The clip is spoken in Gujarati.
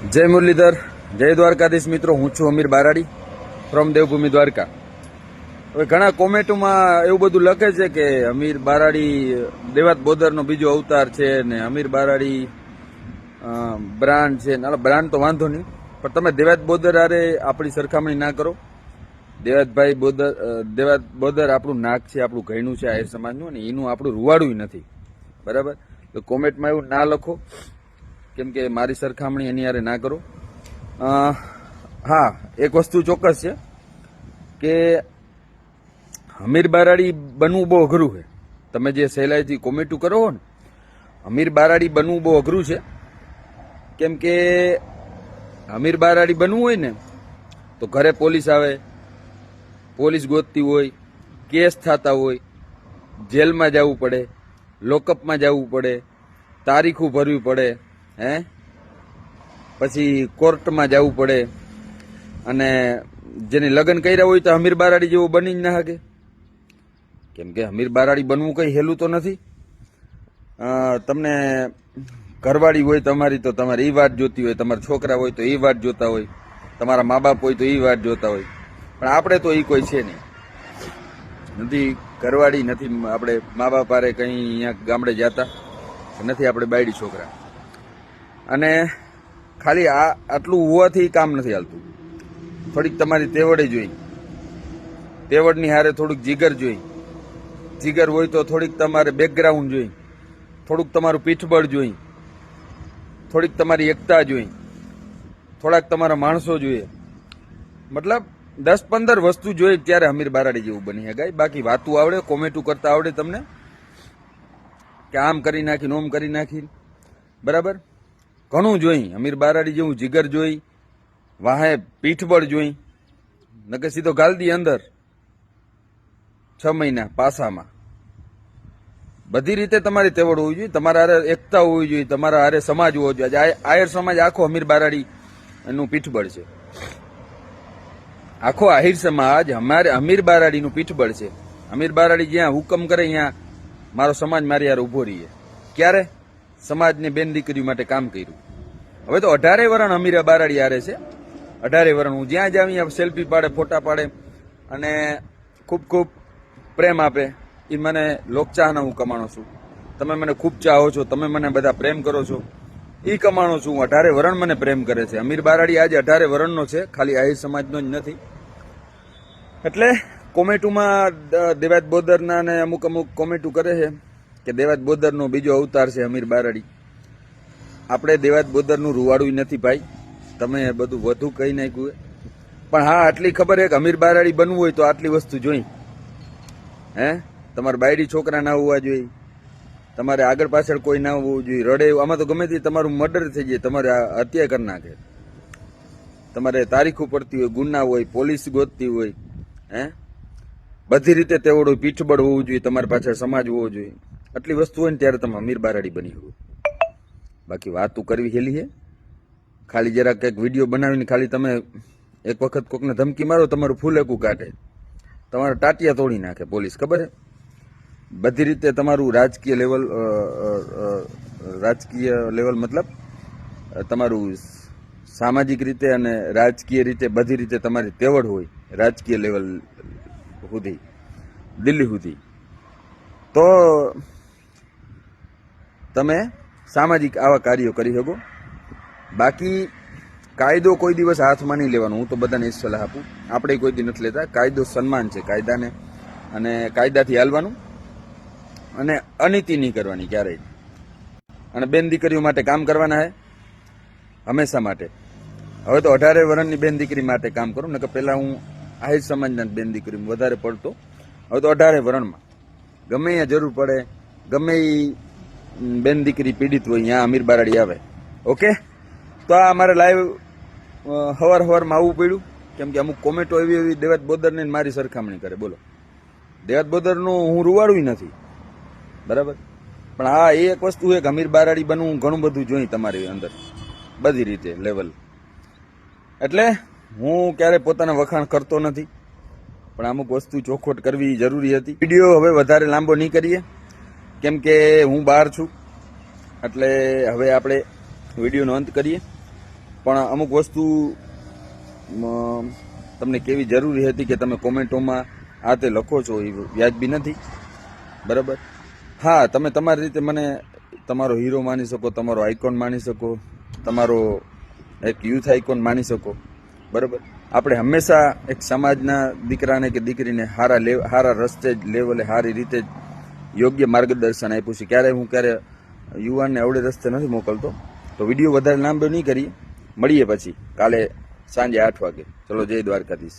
જય મુરલીધર, જય દ્વારકાધીશ મિત્રો, હું છું અમીર બારાડી ફ્રોમ દેવભૂમિ દ્વારકા. હવે ઘણા કોમેન્ટોમાં એવું બધું લખે છે કે અમીર બારાડી દેવાત બોદરનો બીજો અવતાર છે ને અમીર બારાડી બ્રાન્ડ છે ના બ્રાન્ડ તો વાંધો નહીં, પણ તમે દેવાત બોદર આરે આપણી સરખામણી ના કરો. દેવાતભાઈ બોદર દેવાત બોદર આપણું નાક છે, આપણું ઘયનું છે આહિર સમાજનું અને એનું આપણું રૂવાડું નથી. બરાબર? તો કોમેન્ટમાં એવું ના લખો. કેમ કે મારી સરખામણી એની યારે ના કરો. હા, એક વસ્તુ ચોક્કસ છે કે અમીર બારાડી બનવું બહુ અઘરું છે. તમે જે સહેલાઈથી કોમેન્ટું કરો ને, અમીર બારાડી બનવું બહુ અઘરું છે. કેમ કે અમીર બારાડી બનવું હોય ને, તો ઘરે પોલીસ આવે, પોલીસ ગોતતી હોય, કેસ થતા હોય, જેલમાં જવું પડે, લોકઅપમાં જવું પડે, તારીખું ભરવી પડે હે? પછી કોર્ટમાં જવું પડે અને જેને લગ્ન કર્યા હોય તો હમીર બારાડી જેવું બની જ ના શકે કેમ કે હમીર બારાડી બનવું કંઈ હેલું તો નથી. તમને ઘરવાળી હોય તમારી તો તમારે એ વાત જોતી હોય, તમારા છોકરા હોય તો એ વાત જોતા હોય, તમારા મા બાપ હોય તો એ વાત જોતા હોય. પણ આપણે તો એ કોઈ છે નહીં. નથી, ઘરવાળી નથી, આપણે મા બાપ હારે કંઈ અહીંયા ગામડે જતા, નથી આપણે બાયડી છોકરા. અને ખાલી આ આટલું હોવાથી કામ નથી હાલતું. થોડીક તમારી તેવડે જોઈ. તેવડની હારે થોડુંક જીગર જોઈ. જીગર હોય તો થોડીક તમારે બેકગ્રાઉન્ડ જોઈ. થોડુંક તમારું પીઠબળ જોઈ. થોડીક તમારી એકતા જોઈ. થોડાક તમારા માણસો જોઈએ. મતલબ દસ પંદર વસ્તુ જોઈએ ત્યારે અમીર બારાડી જેવું બની શકાય બાકી વાતું આવડે, કોમેટું કરતા આવડે તમને. કે આમ કરી નાખીને, ઓમ કરી નાખી બરાબર? ઘણું જોઈ, અમીર બારાડી જેવું જીગર જોઈ, વાહે પીઠબળ જોઈ નકે સીધો ગાલદી અંદર છ મહિના પાસામાં. બધી રીતે તમારી તેવડ હોવી જોઈએ, તમારા હારે એકતા હોવી જોઈએ, તમારા હારે સમાજ હોવો જોઈએ. આયર સમાજ આખો અમીર બારાડી એનું પીઠબળ છે. આખો આહિર સમાજ અમારે અમીર બારાડીનું પીઠબળ છે. અમીર બારાડી જ્યાં હુકમ કરે, ત્યાં મારો સમાજ મારી યાર ઊભો રહીએ. ક્યારે? સમાજને બેન દીકરીઓ માટે કામ કર્યું. હવે તો અઢારે વરણ અમીરા બારાડી આરે છે. અઢારે વરણ હું જ્યાં જાઉં સેલ્ફી પાડે ફોટા પાડે અને ખૂબ ખૂબ પ્રેમ આપે. એ મને લોકચાહના હું કમાણો છું. તમે મને ખૂબ ચાહો છો, તમે મને બધા પ્રેમ કરો છો. એ કમાણો છું. હું અઢારે વરણ મને પ્રેમ કરે છે. અમીર બારાડી આજે અઢારે વરણનો છે. ખાલી આહિર સમાજનો જ નથી. એટલે કોમેટુમાં દેવાત બોદરના ને અમુક અમુક કોમેટું કરે છે. કે દેવાત બોદરનો બીજો અવતાર છે અમીર બારડી. આપણે દેવાત બોદરનું રૂવાડું નથી ભાઈ. તમે બધું વધુ કહી નાખ્યું. પણ હા, આટલી ખબર છે કે અમીર બારાડી બનવું હોય તો આટલી વસ્તુ જોઈ. હે? તમારા બાયડી છોકરા ના હોવા જોઈએ. તમારે આગળ પાછળ કોઈ ના હોવું જોઈએ. રડે આમાં તો ગમે તે તમારું મર્ડર થઈ જાય, તમારે હત્યા કરી નાખે. તમારે તારીખો પડતી હોય, ગુના હોય, પોલીસ ગોતતી હોય. હે? બધી રીતે તેવડું પીઠબળ હોવું જોઈએ, તમારી પાછળ સમાજ હોવો જોઈએ. આટલી વસ્તુ હોય ને ત્યારે તમે અમીર બારાડી બની શકો બાકી વાતું કરવી હેલી છે ખાલી જરા કંઈક વીડિયો બનાવીને ખાલી તમે એક વખત કોકને ધમકી મારો, તમારું ફૂલેકું કાઢે. તમારા ટાટિયા તોડી નાખે પોલીસ, ખબર છે બધી રીતે તમારું રાજકીય લેવલ રાજકીય લેવલ મતલબ તમારું સામાજિક રીતે અને રાજકીય રીતે બધી રીતે તમારી તેવડ હોય, રાજકીય લેવલ સુધી દિલ્હી સુધી તો તમે સામાજિક આવા કાર્યો કરી શકો. બાકી કાયદો કોઈ દિવસ હાથમાં નહીં લેવાનો, હું તો બધાને એ સલાહ આપું. આપણે કોઈ દી નથી લેતા. કાયદો સન્માન છે કાયદાને. અને કાયદાથી હાલવાનું અને અનીતિ નહીં કરવાની ક્યારેય. અને બેન દીકરીઓ માટે કામ કરવાના હે, હંમેશા માટે. હવે તો અઢારે વર્ષની બેન દીકરી માટે કામ કરું, નકર પહેલાં હું આહિર સમાજના બેન દીકરી વધારે પડતો. હવે તો અઢારે વરણમાં. ગમે અહીંયા જરૂર પડે, ગમે એ બેન દીકરી પીડિત હોય, અહીંયા અમીર બારાડી આવે. ઓકે? તો આ અમારે લાઈવ હવાર હવારમાં આવવું પડ્યું. કેમ કે અમુક કોમેન્ટો એવી એવી દેવાત બોદરને મારી સરખામણી કરે. બોલો. દેવાત બોદરનું હું રૂવાડું નથી. બરાબર? પણ હા એ એક વસ્તુ એક અમીર બારાડી બનવું ઘણું બધું જોઈ તમારી અંદર. બધી રીતે લેવલ એટલે હું ક્યારે પોતાના વખાણ કરતો નથી. પણ અમુક વસ્તુ ચોખવટ કરવી જરૂરી હતી. વીડિયો હવે વધારે લાંબો નહીં કરીએ. કેમ કે હું બહાર છું, એટલે હવે આપણે વિડીયોનો અંત કરીએ. પણ અમુક વસ્તુ તમને કેવી જરૂરી હતી કે તમે કોમેન્ટોમાં આ તે લખો છો એ વ્યાજબી નથી. બરાબર? હા, તમે તમારી રીતે મને તમારો હીરો માની શકો, તમારો આઇકોન માની શકો, તમારો એક યુથ આઇકોન માની શકો. બરાબર? આપણે હંમેશા એક સમાજના દીકરાને કે દીકરીને સારા લે સારા રસ્તે જ લેવલે સારી રીતે જ યોગ્ય માર્ગદર્શન આપ્યું છે. ક્યારે હું ક્યારે યુવાનને અવળે રસ્તે નથી મોકલતો. તો વીડિયો વધારે લાંબો નહીં કરીએ. મળીએ પછી કાલે સાંજે આઠ વાગે. ચલો, જય દ્વારકાધીશ.